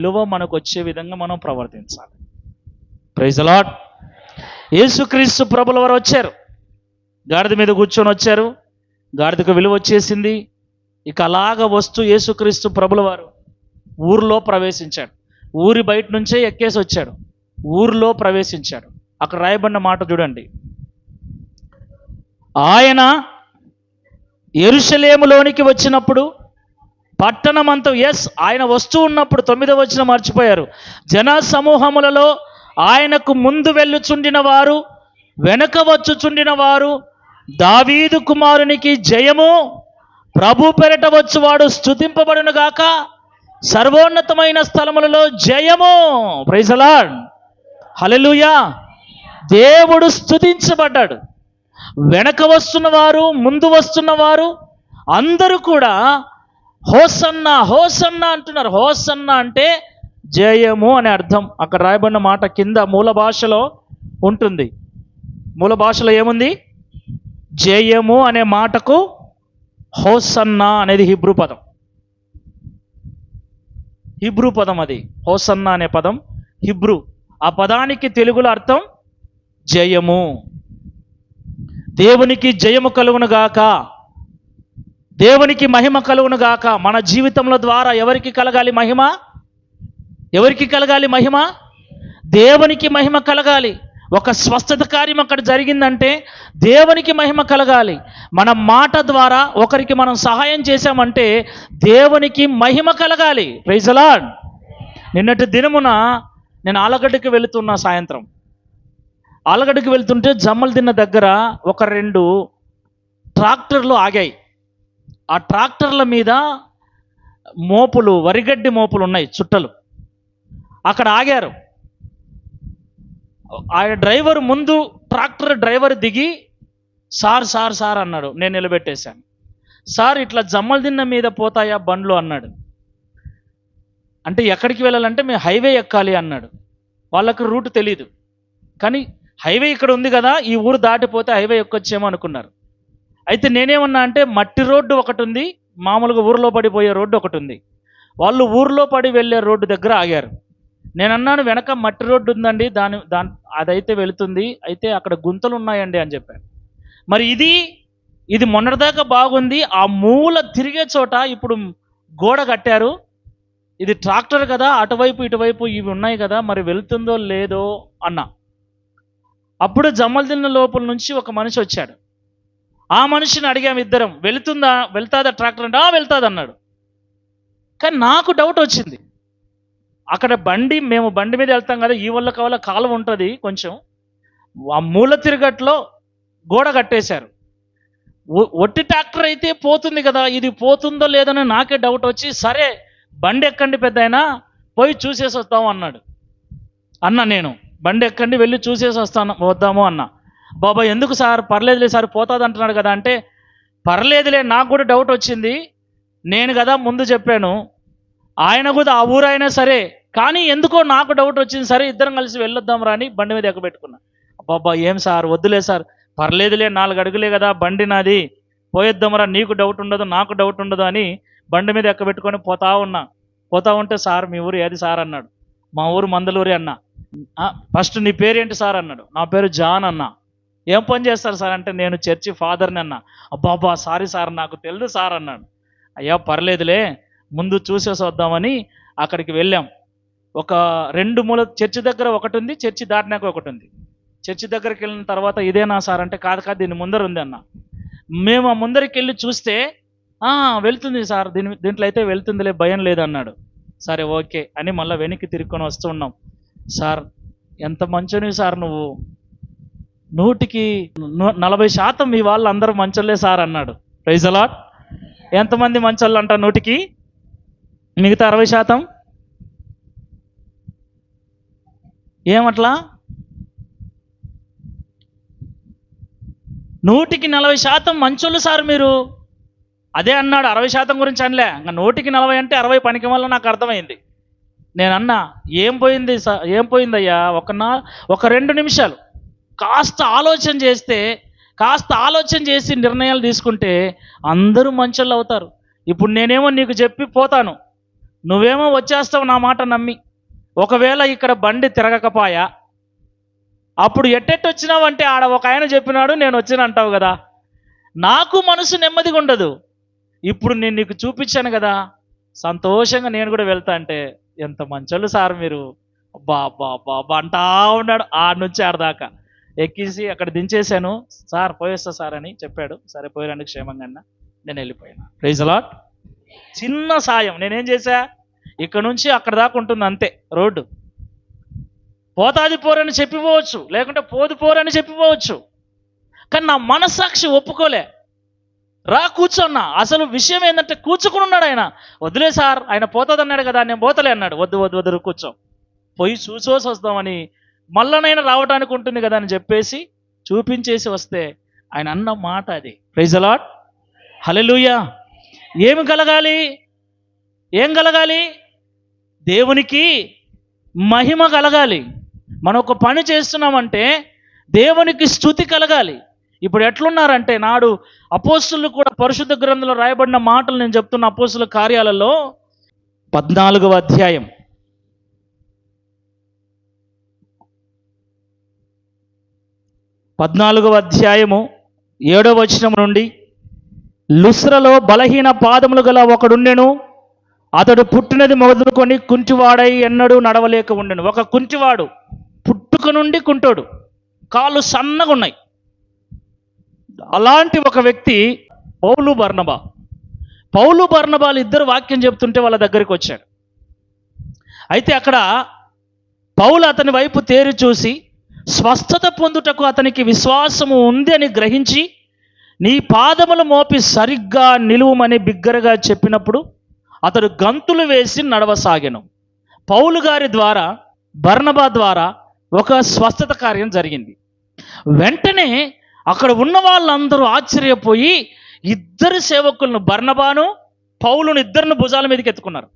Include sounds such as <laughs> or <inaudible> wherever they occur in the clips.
విలువ మనకు వచ్చే విధంగా మనం ప్రవర్తించాలి. ప్రైజ్ లాట్ యేసుక్రీస్తు ప్రభుల వారు వచ్చారు. గాడిద మీద కూర్చొని వచ్చారు. గాడిదకు విలువ వచ్చేసింది. ఇక అలాగ వస్తూ యేసుక్రీస్తు ప్రభుల వారు ఊరిలో ప్రవేశించాడు. ఊరి బయట నుంచే ఎక్కేసి వచ్చాడు. ఊరిలో ప్రవేశించాడు. అక్కడ రాయబడిన మాట చూడండి. ఆయన ఎరుషలేములోనికి వచ్చినప్పుడు పట్టణమంతా ఎస్ ఆయన వస్తూ ఉన్నప్పుడు తొమ్మిదో వచ్చిన మర్చిపోయారు. జన సమూహములలో ఆయనకు ముందు వెళ్ళుచుండిన వారు వెనక వచ్చుచుండిన వారు దావీదు కుమారునికి జయము ప్రభు పెరట వచ్చువాడు స్థుతింపబడును గాక సర్వోన్నతమైన స్థలములలో జయము. ప్రైజలాడ్ హలలుయా దేవుడు స్థుతించబడ్డాడు వెనక వస్తున్నవారు ముందు వస్తున్నవారు అందరూ కూడా హోసన్న హోసన్న అంటున్నారు. హోసన్న అంటే జయము అనే అర్థం. అక్కడ రాయబడిన మాట కింద మూల భాషలో ఉంటుంది. మూల భాషలో ఏముంది? జయము అనే మాటకు హోసన్న అనేది హిబ్రూ పదం. హిబ్రూ పదం అది. హోసన్న అనే పదం హిబ్రూ. ఆ పదానికి తెలుగులో అర్థం జయము. దేవునికి జయము కలుగునుగాక. దేవునికి మహిమ కలుగును గాక మన జీవితంలో ద్వారా ఎవరికి కలగాలి మహిమ? ఎవరికి కలగాలి మహిమ? దేవునికి మహిమ కలగాలి. ఒక స్వస్థత కార్యం అక్కడ జరిగిందంటే దేవునికి మహిమ కలగాలి. మన మాట ద్వారా ఒకరికి మనం సహాయం చేశామంటే దేవునికి మహిమ కలగాలి. ప్రైజలాడ్ నిన్నటి దినమున నేను ఆలగడ్డకి వెళుతున్నా సాయంత్రం. ఆలగడ్డకి వెళ్తుంటే జమ్మలు తిన్న దగ్గర ఒక రెండు ట్రాక్టర్లు ఆగాయి. ఆ ట్రాక్టర్ల మీద మోపులు వరిగడ్డి మోపులు ఉన్నాయి చుట్టలు. అక్కడ ఆగారు. ఆయన డ్రైవర్ ముందు ట్రాక్టర్ డ్రైవర్ దిగి సార్ సార్ సార్ అన్నాడు. నేను నిలబెట్టేశాను. సార్ ఇట్లా జమ్మల దిన్న మీద పోతాయా బండ్లు అన్నాడు. అంటే ఎక్కడికి వెళ్ళాలంటే మేము హైవే ఎక్కాలి అన్నాడు. వాళ్ళకు రూట్ తెలియదు కానీ హైవే ఇక్కడ ఉంది కదా ఈ ఊరు దాటిపోతే హైవే ఎక్కొచ్చేమో అనుకున్నారు. అయితే నేనేమన్నా అంటే మట్టి రోడ్డు ఒకటి ఉంది మామూలుగా ఊరిలో పడిపోయే రోడ్డు ఒకటి ఉంది వాళ్ళు ఊర్లో పడి వెళ్ళే రోడ్డు దగ్గర ఆగారు. నేను అన్నాను వెనక మట్టి రోడ్డు ఉందండి దాని దాని అదైతే వెళుతుంది అయితే అక్కడ గుంతలు ఉన్నాయండి అని చెప్పాను. మరి ఇది ఇది మొన్నటిదాకా బాగుంది ఆ మూల తిరిగే చోట ఇప్పుడు గోడ కట్టారు. ఇది ట్రాక్టర్ కదా అటువైపు ఇటువైపు ఇవి ఉన్నాయి కదా మరి వెళుతుందో లేదో అన్నా. అప్పుడు జమ్మలదిన్న లోపల నుంచి ఒక మనిషి వచ్చాడు. ఆ మనిషిని అడిగాం ఇద్దరం వెళుతుందా? వెళ్తాదా ట్రాక్టర్? అంటే "ఆ, వెళ్తాది అన్నాడు. కానీ నాకు డౌట్ వచ్చింది. అక్కడ బండి మేము బండి మీద వెళ్తాం కదా ఈ వల్ల కావాల? కాలువ ఉంటుంది కొంచెం. ఆ మూల తిరగట్లో గోడ కట్టేశారు. ఒట్టి ట్రాక్టర్ అయితే పోతుంది కదా ఇది పోతుందో లేదని నాకే డౌట్ వచ్చి సరే బండి ఎక్కండి పెద్ద పోయి చూసేసి వస్తాము అన్నాడు. అన్న నేను బండి ఎక్కండి వెళ్ళి చూసేసి వస్తాను వద్దాము అన్నా. బాబా ఎందుకు సార్? పర్లేదులే సార్ పోతుంది అంటున్నాడు కదా. అంటే పర్లేదులే నాకు కూడా డౌట్ వచ్చింది. నేను కదా ముందు చెప్పాను. ఆయన కూడా ఆ ఊరు అయినా సరే కానీ ఎందుకో నాకు డౌట్ వచ్చింది సరే ఇద్దరం కలిసి వెళ్ళొద్దాం రాని బండి మీద ఎక్కబెట్టుకున్నా బాబా ఏం సార్? వద్దులే సార్. పర్లేదులే నాలుగు అడుగులే కదా బండి నాది. పోయేద్దాంరా నీకు డౌట్ ఉండదు నాకు డౌట్ ఉండదు అని బండి మీద ఎక్కబెట్టుకొని పోతా ఉన్నా. పోతా ఉంటే సార్ మీ ఊరు ఏది సార్ అన్నాడు. మా ఊరు మందలూరి అన్న. ఫస్ట్ నీ పేరేంటి సార్ అన్నాడు. నా పేరు జాన్ అన్న. ఏం పని చేస్తారు సార్ అంటే నేను చర్చి ఫాదర్ని అన్న. అబ్బాబ్బా సారీ సార్ నాకు తెలియదు సార్ అన్నాడు. అయ్యా పర్లేదులే ముందు చూసేసి వద్దామని అక్కడికి వెళ్ళాం. ఒక రెండు మూల చర్చి దగ్గర ఒకటి ఉంది చర్చి దాటినాక ఒకటి ఉంది. చర్చి దగ్గరికి వెళ్ళిన తర్వాత ఇదేనా సార్ అంటే కాదు కాదు దీని ముందర ఉంది అన్న. మేము ఆ ముందరికి వెళ్ళి చూస్తే వెళ్తుంది సార్ దీని దీంట్లో అయితే వెళ్తుందిలే భయం లేదన్నాడు సరే ఓకే అని మళ్ళీ వెనక్కి తిరుక్కొని వస్తున్నాం సార్ ఎంత మంచోని సార్ నువ్వు? నూటికి నలభై శాతం మీ వాళ్ళు అందరూ మంచోళ్ళే సార్ అన్నాడు. ప్రైజ్ అలాట్ ఎంతమంది మంచోళ్ళు అంట నూటికి? మిగతా అరవై శాతం? ఏమట్లా? నూటికి నలభై శాతం మంచోళ్ళు సార్ మీరు. అదే అన్నాడు అరవై శాతం గురించి అనలే. ఇంకా నూటికి నలభై అంటే అరవై పనికి వల్ల నాకు అర్థమైంది. నేను అన్నా ఏం పోయింది సార్ ఏం పోయిందయ్యా? ఒక నా ఒక రెండు నిమిషాలు. కాస్త ఆలోచన చేస్తే కాస్త ఆలోచన చేసి నిర్ణయాలు తీసుకుంటే అందరూ మంచోళ్ళు అవుతారు. ఇప్పుడు నేనేమో నీకు చెప్పి పోతాను. నువ్వేమో వచ్చేస్తావు నా మాట నమ్మి. ఒకవేళ ఇక్కడ బండి తిరగకపాయా అప్పుడు ఎట్టెట్టు వచ్చినావంటే ఆడ ఒక ఆయన చెప్పినాడు నేను వచ్చిన అంటావు కదా. నాకు మనసు నెమ్మదిగా ఉండదు. ఇప్పుడు నేను నీకు చూపించాను కదా. సంతోషంగా నేను కూడా వెళ్తా అంటే ఎంత మంచోళ్ళు సార్ మీరు. బాబా బాబా అంటా ఉన్నాడు ఆడ నుంచి ఆడదాకా ఎక్కిసి అక్కడ దించేశాను. సార్ పోయేస్తా సార్ అని చెప్పాడు. సరే పోయిరండి క్షేమంగా అన్న. నేను వెళ్ళిపోయాను. ప్రైజ్ అలాట్ చిన్న సాయం. నేనేం చేశా? ఇక్కడ నుంచి అక్కడ దాకా ఉంటుంది అంతే రోడ్డు. పోతాది పోరని చెప్పిపోవచ్చు. లేకుంటే పోదు పోరని చెప్పిపోవచ్చు. కానీ నా మనస్సాక్షి ఒప్పుకోలే. రా కూర్చోన్నా అసలు విషయం ఏంటంటే కూర్చుకుని ఉన్నాడు ఆయన. వదిలే సార్ ఆయన పోతుంది అన్నాడు కదా నేను పోతలే అన్నాడు. వద్దు వద్దు వద్దు కూర్చో. పోయి చూసోసి వస్తామని మళ్ళనైనా రావడానికి ఉంటుంది కదా అని చెప్పేసి చూపించేసి వస్తే ఆయన అన్న మాట అది. ప్రైజ్ అలాట్ హలెలుయా ఏమి కలగాలి? ఏం కలగాలి? దేవునికి మహిమ కలగాలి. మనం ఒక పని చేస్తున్నామంటే దేవునికి స్థుతి కలగాలి. ఇప్పుడు ఎట్లున్నారంటే నాడు అపోస్తులు కూడా పరిశుద్ధ గ్రంథంలో రాయబడిన మాటలు నేను చెప్తున్న అపోస్తుల కార్యాలలో పద్నాలుగవ అధ్యాయం. పద్నాలుగవ అధ్యాయము ఏడవ వచనం నుండి లుస్రలో బలహీన పాదములు గల ఒకడుండెను అతడు పుట్టినది మొదలుకొని కుంటివాడై ఎన్నడూ నడవలేక ఉండెను. ఒక కుంటివాడు పుట్టుక నుండి కుంటోడు. కాళ్ళు సన్నగా ఉన్నాయి. అలాంటి ఒక వ్యక్తి పౌలు బర్ణబా పౌలు బర్ణబాలు ఇద్దరు వాక్యం చెప్తుంటే వాళ్ళ దగ్గరికి వచ్చాడు. అయితే అక్కడ పౌలు అతని వైపు తేరి చూసి స్వస్థత పొందుటకు అతనికి విశ్వాసము ఉంది అని గ్రహించి నీ పాదములు మోపి సరిగ్గా నిలువమని బిగ్గరగా చెప్పినప్పుడు అతడు గంతులు వేసి నడవసాగెను. పౌలు గారి ద్వారా బర్ణబా ద్వారా ఒక స్వస్థత కార్యం జరిగింది. వెంటనే అక్కడ ఉన్న వాళ్ళందరూ ఆశ్చర్యపోయి ఇద్దరు సేవకులను బర్ణబాను పౌలును ఇద్దరిని భుజాల మీదకి ఎత్తుకున్నారు.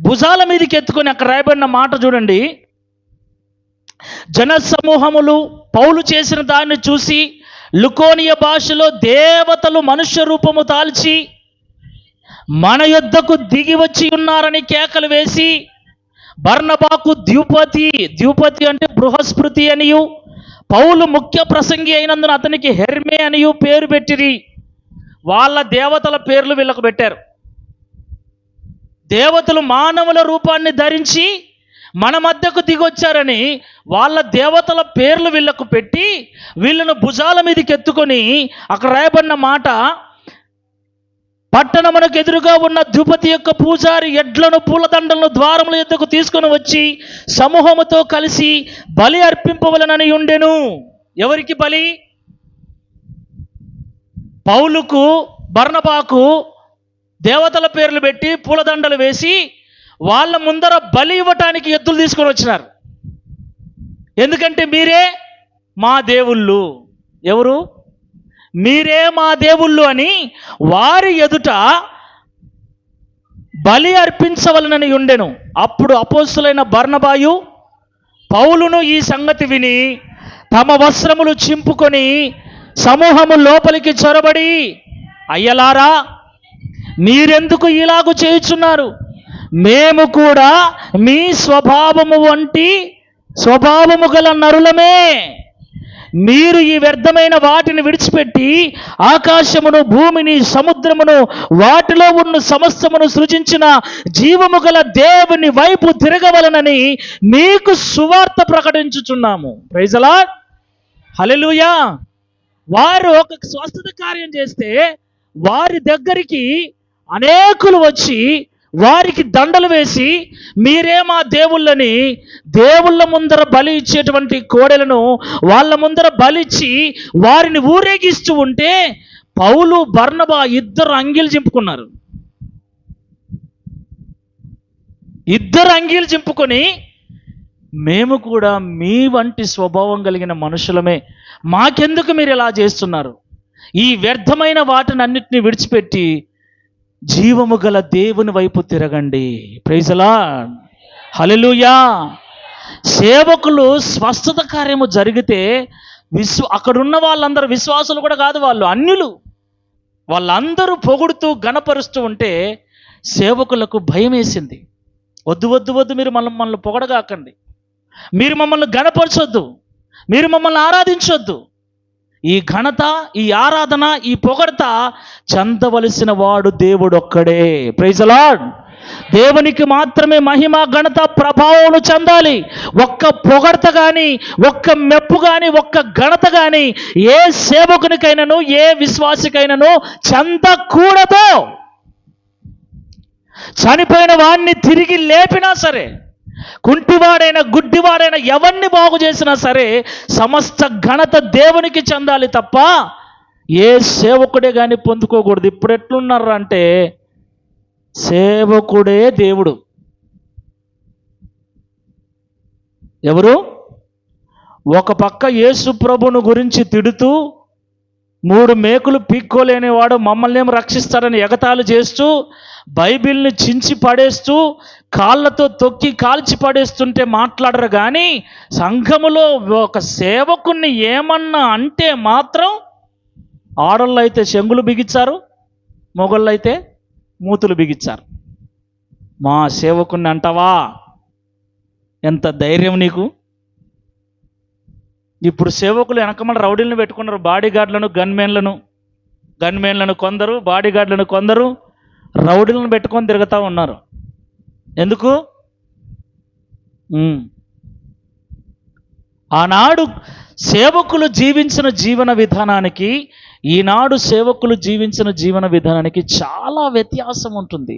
భుజాల మీదకి ఎత్తుకొని అక్కడ రాయబడిన మాట చూడండి. జన సమూహములు పౌలు చేసిన దాన్ని చూసి లుకోనియ భాషలో దేవతలు మనుష్య రూపము తాల్చి మన యుద్ధకు దిగి వచ్చి ఉన్నారని కేకలు వేసి బర్ణబాకు ద్యుపతి ద్యుపతి అంటే బృహస్పృతి అనియు పౌలు ముఖ్య ప్రసంగి అయినందున అతనికి హెర్మే అనియు పేరు పెట్టిరి. వాళ్ళ దేవతల పేర్లు వీళ్ళకు పెట్టారు. దేవతలు మానవుల రూపాన్ని ధరించి మన మధ్యకు దిగొచ్చారని వాళ్ళ దేవతల పేర్లు వీళ్ళకు పెట్టి వీళ్ళను భుజాల మీదకి ఎత్తుకొని అక్కడ రాయబడిన మాట పట్టణమునకు ఎదురుగా ఉన్న ద్రుపతి యొక్క పూజారి ఎడ్లను పూలదండలను ద్వారముల ఎద్దకు తీసుకొని వచ్చి సమూహముతో కలిసి బలి అర్పింపవలనని ఉండెను. ఎవరికి బలి? పౌలుకు బర్ణబాకు దేవతల పేర్లు పెట్టి పూలదండలు వేసి వాళ్ళ ముందర బలి ఇవ్వటానికి ఎద్దులు తీసుకొని వచ్చినారు. ఎందుకంటే మీరే మా దేవుళ్ళు. ఎవరు? మీరే మా దేవుళ్ళు అని వారి ఎదుట బలి అర్పించవలనని ఉండెను. అప్పుడు అపోస్తులైన బర్ణబాయు పౌలును ఈ సంగతి విని తమ వస్త్రములు చింపుకొని సమూహము లోపలికి చొరబడి అయ్యలారా మీరెందుకు ఇలాగు చేయుచున్నారు? మేము కూడా మీ స్వభావము వంటి స్వభావము గల నరులమే. మీరు ఈ వ్యర్థమైన వాటిని విడిచిపెట్టి ఆకాశమును భూమిని సముద్రమును వాటిలో ఉన్న సమస్తమును సృజించిన జీవము గల దేవుని వైపు తిరగవలనని మీకు సువార్త ప్రకటించుచున్నాము. ప్రైజలా హల్లెలూయా వారు ఒక స్వస్థత కార్యం చేస్తే వారి దగ్గరికి అనేకులు వచ్చి వారికి దండలు వేసి మీరే మా దేవుళ్ళని దేవుళ్ళ ముందర బలి ఇచ్చేటువంటి కోడెలను వాళ్ళ ముందర బలిచ్చి వారిని ఊరేగిస్తూ ఉంటే పౌలు బర్ణబా ఇద్దరు అంగీలు చింపుకున్నారు. ఇద్దరు అంగీలు చింపుకొని మేము కూడా మీ వంటి స్వభావం కలిగిన మనుషులమే. మాకెందుకు మీరు ఇలా చేస్తున్నారు? ఈ వ్యర్థమైన వాటిని అన్నిటిని విడిచిపెట్టి జీవము గల దేవుని వైపు తిరగండి. ప్రైజలా హలలుయా సేవకులు స్వస్థత కార్యము జరిగితే విశ్వ అక్కడున్న వాళ్ళందరూ విశ్వాసులు కూడా కాదు వాళ్ళు అన్యులు. వాళ్ళందరూ పొగుడుతూ గణపరుస్తూ ఉంటే సేవకులకు భయం వేసింది వద్దు వద్దు వద్దు మీరు మమ్మల్ని మమ్మల్ని పొగడగాకండి. మీరు మమ్మల్ని గణపరచొద్దు. మీరు మమ్మల్ని ఆరాధించొద్దు. ఈ ఘనత ఈ ఆరాధన ఈ పొగడత చెందవలసిన వాడు దేవుడు ఒక్కడే ప్రైజలాడ్ దేవునికి మాత్రమే మహిమ ఘనత ప్రభావం చెందాలి. ఒక్క పొగడత కానీ ఒక్క మెప్పు కానీ ఒక్క ఘనత కానీ ఏ సేవకునికైనాను ఏ విశ్వాసికైనాను చెందకూడదు. చనిపోయిన వాడిని తిరిగి లేపినా సరే కుంటివాడైన గుడ్డివాడైన ఎవరిని బాగు చేసినా సరే సమస్త ఘనత దేవునికి చెందాలి తప్ప ఏ సేవకుడే కానీ పొందుకోకూడదు. ఇప్పుడు ఎట్లున్నారు అంటే సేవకుడే దేవుడు. ఎవరు? ఒక పక్క యేసు ప్రభును గురించి తిడుతూ మూడు మేకులు పీక్కోలేనివాడు మమ్మల్ని ఏం రక్షిస్తాడని ఎగతాళి చేస్తూ బైబిల్ని చించి పడేస్తూ కాళ్ళతో తొక్కి కాల్చి పడేస్తుంటే మాట్లాడరు కానీ సంఘములో ఒక సేవకుణ్ణి ఏమన్నా అంటే మాత్రం ఆడళ్ళు అయితే చెంగులు బిగించారు మొగళ్ళు అయితే మూతులు బిగించారు. మా సేవకుణ్ణి అంటావా? ఎంత ధైర్యం నీకు? ఇప్పుడు సేవకులు వెనకమల రౌడీలను పెట్టుకున్నారు బాడీగార్డులను గన్మెన్లను గన్మెన్లను కొందరు బాడీగార్డులను కొందరు రౌడీలను పెట్టుకొని తిరుగుతూ ఉన్నారు. ఎందుకు? ఆనాడు సేవకులు జీవించిన జీవన విధానానికి ఈనాడు సేవకులు జీవించిన జీవన విధానానికి చాలా వ్యత్యాసం ఉంటుంది.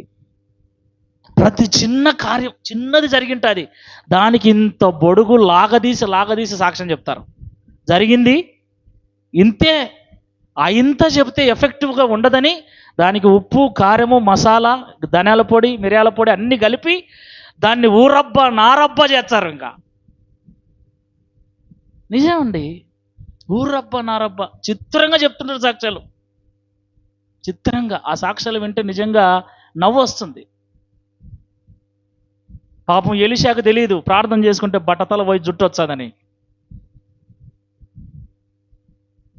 ప్రతి చిన్న కార్యం చిన్నది జరిగింటుంది. దానికి ఇంత బొడుగు లాగదీసి లాగదీసి సాక్ష్యం చెప్తారు. జరిగింది ఇంతే. ఆ ఇంత చెబితే ఎఫెక్టివ్గా ఉండదని దానికి ఉప్పు కారము మసాలా ధనియాల పొడి మిరియాల పొడి అన్నీ కలిపి దాన్ని ఊరబ్బ నారబ్బ చేస్తారు ఇంకా. నిజమండి. ఊరబ్బ నారబ్బ. చిత్రంగా చెప్తున్నారు సాక్ష్యాలు. చిత్రంగా. ఆ సాక్ష్యాలు వింటే నిజంగా నవ్వు వస్తుంది. పాపం ఎలిశాకు తెలియదు ప్రార్థన చేసుకుంటే బట్టతల పోయి జుట్టు వచ్చాదని.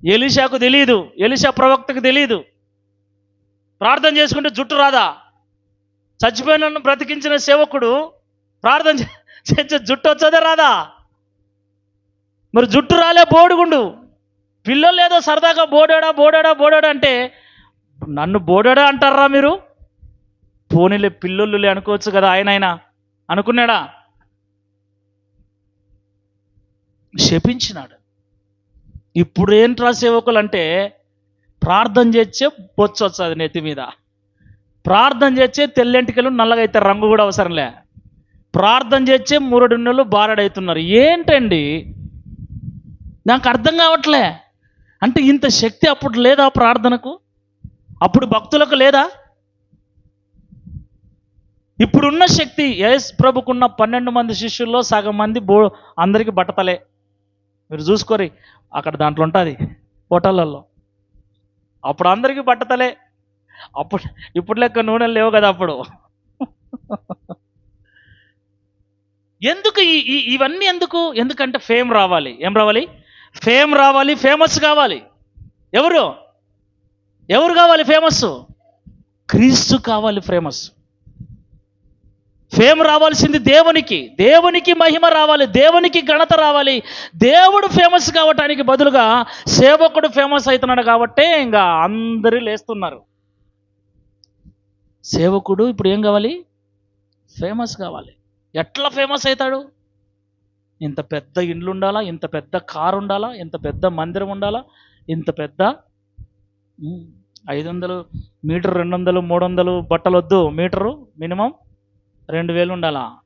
ఎలిషాకు తెలియదు ఎలిషా ప్రవక్తకు తెలియదు ప్రార్థన చేసుకుంటే జుట్టు రాదా? చచ్చిపోయిన బ్రతికించిన సేవకుడు ప్రార్థన చేసే జుట్టు వచ్చేదే రాదా? మరి జుట్టు రాలే బోడుగుండు. పిల్లలు ఏదో సరదాగా బోడాడా బోడాడా బోడాడా అంటే నన్ను బోడాడా అంటారా మీరు? పోనీలే పిల్లలులే అనుకోవచ్చు కదా ఆయన ఆయన అనుకున్నాడా? శపించినాడు. ఇప్పుడు ఏంట్రా సేవకులు అంటే ప్రార్థన చేస్తే బొచ్చు వస్తుంది నెత్తి మీద. ప్రార్థన చేస్తే తెల్లెంటికలు నల్లగా అయితే రంగు కూడా అవసరంలే. ప్రార్థన చేస్తే మురడున్నలు బారడవుతున్నారు ఏంటండి? నాకు అర్థం కావట్లే. అంటే ఇంత శక్తి అప్పుడు లేదా ప్రార్థనకు? అప్పుడు భక్తులకు లేదా? ఇప్పుడున్న శక్తి ఎస్ ప్రభుకున్న పన్నెండు మంది శిష్యుల్లో సగం మంది బో అందరికీ బట్టతలే. మీరు చూసుకోరి అక్కడ దాంట్లో ఉంటుంది హోటళ్ళల్లో. అప్పుడు అందరికీ పట్టతలే అప్పుడు ఇప్పుడు లెక్క నూనెలు లేవు కదా అప్పుడు. ఎందుకు ఈ ఈ- ఇవన్నీ ఎందుకు? ఎందుకంటే ఫేమ్ రావాలి. ఏం రావాలి? ఫేమ్ రావాలి ఫేమస్ కావాలి. ఎవరు? ఎవరు కావాలి ఫేమస్ క్రీస్తు కావాలి ఫేమస్ ఫేమ్ రావాల్సింది దేవునికి. దేవునికి మహిమ రావాలి దేవునికి ఘనత రావాలి. దేవుడు ఫేమస్ కావటానికి బదులుగా సేవకుడు ఫేమస్ అవుతున్నాడు కాబట్టే ఇంకా అందరూ లేస్తున్నారు. సేవకుడు ఇప్పుడు ఏం కావాలి? ఫేమస్ కావాలి. ఎట్లా ఫేమస్ అవుతాడు? ఇంత పెద్ద ఇండ్లు ఉండాలా? ఇంత పెద్ద కారు ఉండాలా? ఇంత పెద్ద మందిరం ఉండాలా? ఇంత పెద్ద ఐదు వందలు మీటర్ రెండు వందలు మూడు వందలు బట్టలు వద్దు మీటరు మినిమం. రెండు వేలు ఉండాలా?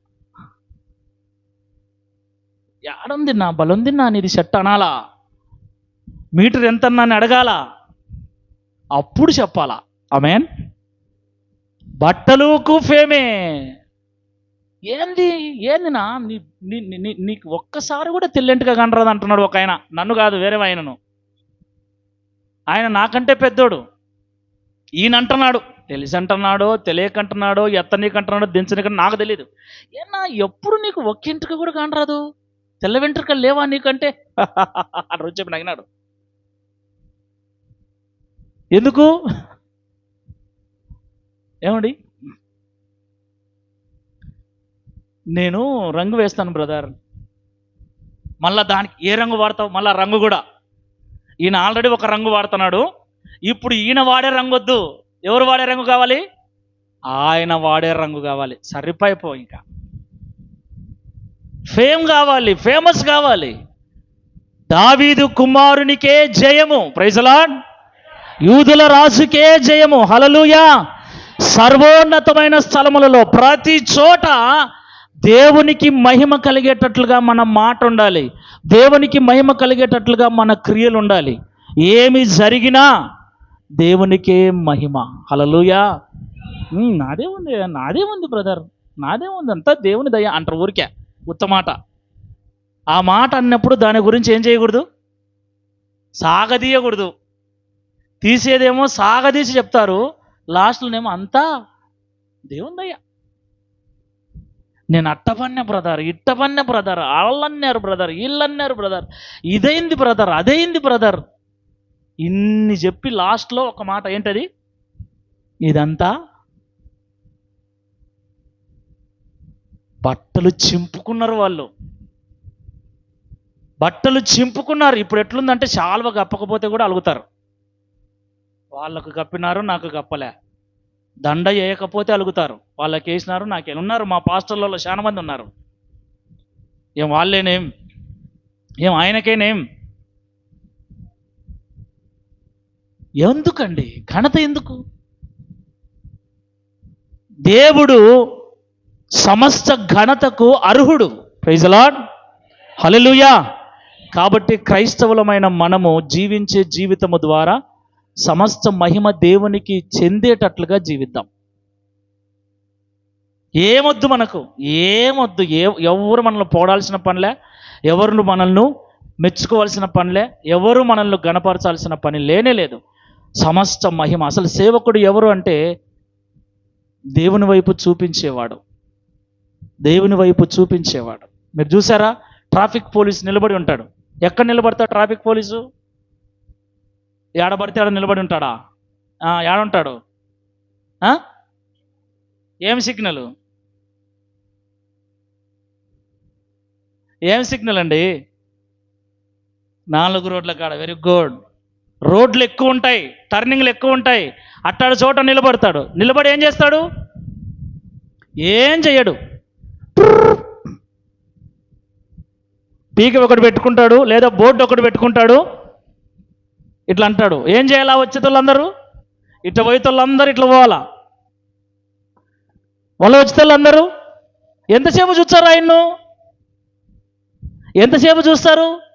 ఏడుంది నా బలం నా నీది షర్ట్ అనాలా? మీటర్ ఎంత అని అడగాల? అప్పుడు చెప్పాలా. ఆమెన్? బట్టలుకు ఫేమే. ఏంది? ఏంది నా నీ నీ- నీకు ఒక్కసారి కూడా తెల్లెంటిగా కనరాదు అంటున్నాడు ఒక ఆయన. నన్ను కాదు వేరే ఆయనను. ఆయన నాకంటే పెద్దోడు. ఈయన అంటున్నాడు తెలిసి అంటున్నాడో తెలియకంటున్నాడో ఎత్తనీకంటున్నాడో దించనీకంటే నాకు తెలియదు ఏనా ఎప్పుడు నీకు ఒక్కింటికి కూడా కానరాదు తెల్ల వెంట్రుకలు లేవా నీకంటే? <laughs> అని రోజు చెప్పి నగినాడు. ఎందుకు? ఏమండి? నేను రంగు వేస్తాను బ్రదర్. మళ్ళా దానికి ఏ రంగు వాడతావు? మళ్ళా రంగు కూడా. ఈయన ఆల్రెడీ ఒక రంగు వాడుతున్నాడు. ఇప్పుడు ఈయన వాడే రంగు వద్దు ఎవరు వాడే రంగు కావాలి? ఆయన వాడే రంగు కావాలి. సరిపోయిపో ఇంకా. ఫేమ్ కావాలి ఫేమస్ కావాలి. దావీదు కుమారునికే జయము. ప్రైజలాన్ యూదుల రాజుకే జయము. హలలుయా సర్వోన్నతమైన స్థలములలో ప్రతి చోట దేవునికి మహిమ కలిగేటట్లుగా మన మాట ఉండాలి. దేవునికి మహిమ కలిగేటట్లుగా మన క్రియలు ఉండాలి. ఏమి జరిగినా దేవునికే మహిమ. హలలుయా నాదే ఉంది నాదే ఉంది బ్రదర్ నాదే ఉంది. అంతా దేవుని దయ అంటారు ఊరికే. ఉత్తమాట ఆ మాట అన్నప్పుడు దాని గురించి ఏం చేయకూడదు? సాగదీయకూడదు. తీసేదేమో సాగదీసి చెప్తారు. లాస్ట్లోనేమో అంతా దేవుని దయ. నేను అట్టపన్నే బ్రదర్ ఇట్టపన్న బ్రదర్ వాళ్ళన్నారు బ్రదర్ వీళ్ళన్నారు బ్రదర్ ఇదైంది బ్రదర్ అదైంది బ్రదర్ ఇన్ని చెప్పి లాస్ట్లో ఒక మాట ఏంటది? ఇదంతా బట్టలు చింపుకున్నారు వాళ్ళు. బట్టలు చింపుకున్నారు. ఇప్పుడు ఎట్లుందంటే శాల్వ కప్పకపోతే కూడా అలుగుతారు. వాళ్ళకు కప్పినారు నాకు కప్పలే. దండ వేయకపోతే అలుగుతారు. వాళ్ళకి వేసినారు నాకు ఉన్నారు మా పాస్టర్లలో చాలా మంది ఉన్నారు. ఏం వాళ్ళేనేం? ఏం ఆయనకేనేం? ఎందుకండి? ఘనత ఎందుకు? దేవుడు సమస్త ఘనతకు అర్హుడు. ప్రైజలాడ్ హలలుయా కాబట్టి క్రైస్తవులమైన మనము జీవించే జీవితము ద్వారా సమస్త మహిమ దేవునికి చెందేటట్లుగా జీవిద్దాం. ఏమొద్దు మనకు? ఏమొద్దు? ఏ ఎవరు మనల్ని పోడాల్సిన పనిలే? ఎవరు మనల్ని మెచ్చుకోవాల్సిన పనిలే? ఎవరు మనల్ని గణపరచాల్సిన పని లేనే లేదు. సమస్త మహిమ. అసలు సేవకుడు ఎవరు అంటే దేవుని వైపు చూపించేవాడు. దేవుని వైపు చూపించేవాడు. మీరు చూసారా? ట్రాఫిక్ పోలీస్ నిలబడి ఉంటాడు. ఎక్కడ నిలబడతాడు ట్రాఫిక్ పోలీసు? ఏడబడితే ఆడ నిలబడి ఉంటాడా? ఆ, ఏడుంటాడు. ఏం సిగ్నల్? ఏం సిగ్నల్ అండి? నాలుగు రోడ్ల కాడ. Very good. రోడ్లు ఎక్కువ ఉంటాయి టర్నింగ్లు ఎక్కువ ఉంటాయి అట్టాడు చోట నిలబడతాడు. నిలబడి ఏం చేస్తాడు? ఏం చెయ్యడు. పీక ఒకటి పెట్టుకుంటాడు లేదా బోర్డు ఒకటి పెట్టుకుంటాడు. ఇట్లా అంటాడు. ఏం చేయాలా వచ్చేటోళ్ళందరూ? ఇట్లా పోయేటోళ్ళందరూ ఇట్లా పోవాలా? వాళ్ళు వచ్చేటోళ్ళందరూ? ఎంతసేపు చూస్తారు ఆయన్ను? ఎంతసేపు చూస్తారు?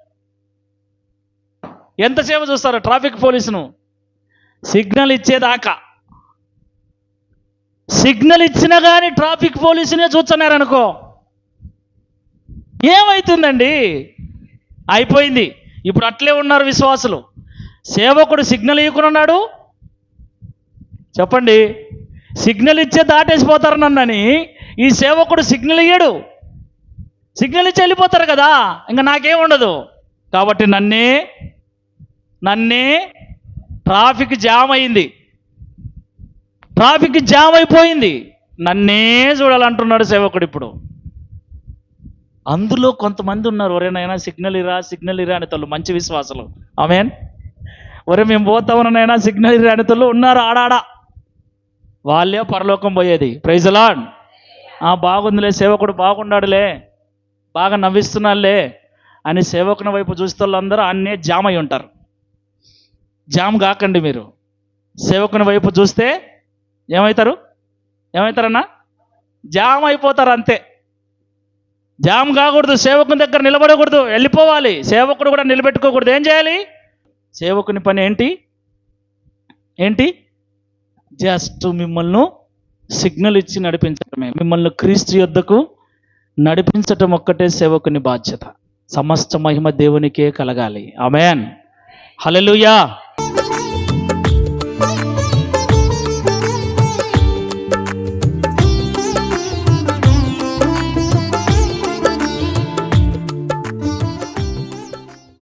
ఎంతసేపు చూస్తారు ట్రాఫిక్ పోలీసును? సిగ్నల్ ఇచ్చేదాకా. సిగ్నల్ ఇచ్చినా కానీ ట్రాఫిక్ పోలీసునే చూస్తున్నారనుకో. ఏమవుతుందండి అయిపోయింది. ఇప్పుడు అట్లే ఉన్నారు విశ్వాసులు. సేవకుడు సిగ్నల్ ఇవ్వకున్నాడు చెప్పండి. సిగ్నల్ ఇచ్చే దాటేసిపోతారు నన్నని. ఈ సేవకుడు సిగ్నల్ ఇయ్యడు. సిగ్నల్ ఇచ్చి వెళ్ళిపోతారు కదా. ఇంకా నాకేం ఉండదు. కాబట్టి నన్నే నన్నే ట్రాఫిక్ జామ్ అయింది. ట్రాఫిక్ జామ్ అయిపోయింది. నన్నే చూడాలంటున్నాడు సేవకుడు ఇప్పుడు. అందులో కొంతమంది ఉన్నారు. ఒరేనైనా సిగ్నల్ ఇరా సిగ్నల్ ఇరా అనే తల్లు. మంచి విశ్వాసాలు. ఆమెన్. ఒరే మేము పోతామనైనా సిగ్నల్ ఇరా అనే తల్లు. ఉన్నారు ఆడాడ వాళ్ళే పరలోకం పోయేది. ప్రైజలాడ్ ఆ బాగుందిలే సేవకుడు బాగున్నాడులే. బాగా నవ్విస్తున్నాడులే అని సేవకుని వైపు చూస్తే వాళ్ళందరూ అన్నే జామ్ అయి ఉంటారు. జామ్ కాకండి మీరు. సేవకుని వైపు చూస్తే ఏమవుతారు ఏమవుతారన్నా జామ్ అయిపోతారు అంతే. జామ్ కాకూడదు సేవకుని దగ్గర నిలబడకూడదు వెళ్ళిపోవాలి. సేవకుడు కూడా నిలబెట్టుకోకూడదు. ఏం చేయాలి? సేవకుని పని ఏంటి? ఏంటి? జస్ట్ మిమ్మల్ని సిగ్నల్ ఇచ్చి నడిపించటమే. మిమ్మల్ని క్రీస్తు యొద్దకు నడిపించటం ఒక్కటే సేవకుని బాధ్యత. సమస్త మహిమ దేవునికే కలగాలి. ఆమెన్. హలలుయా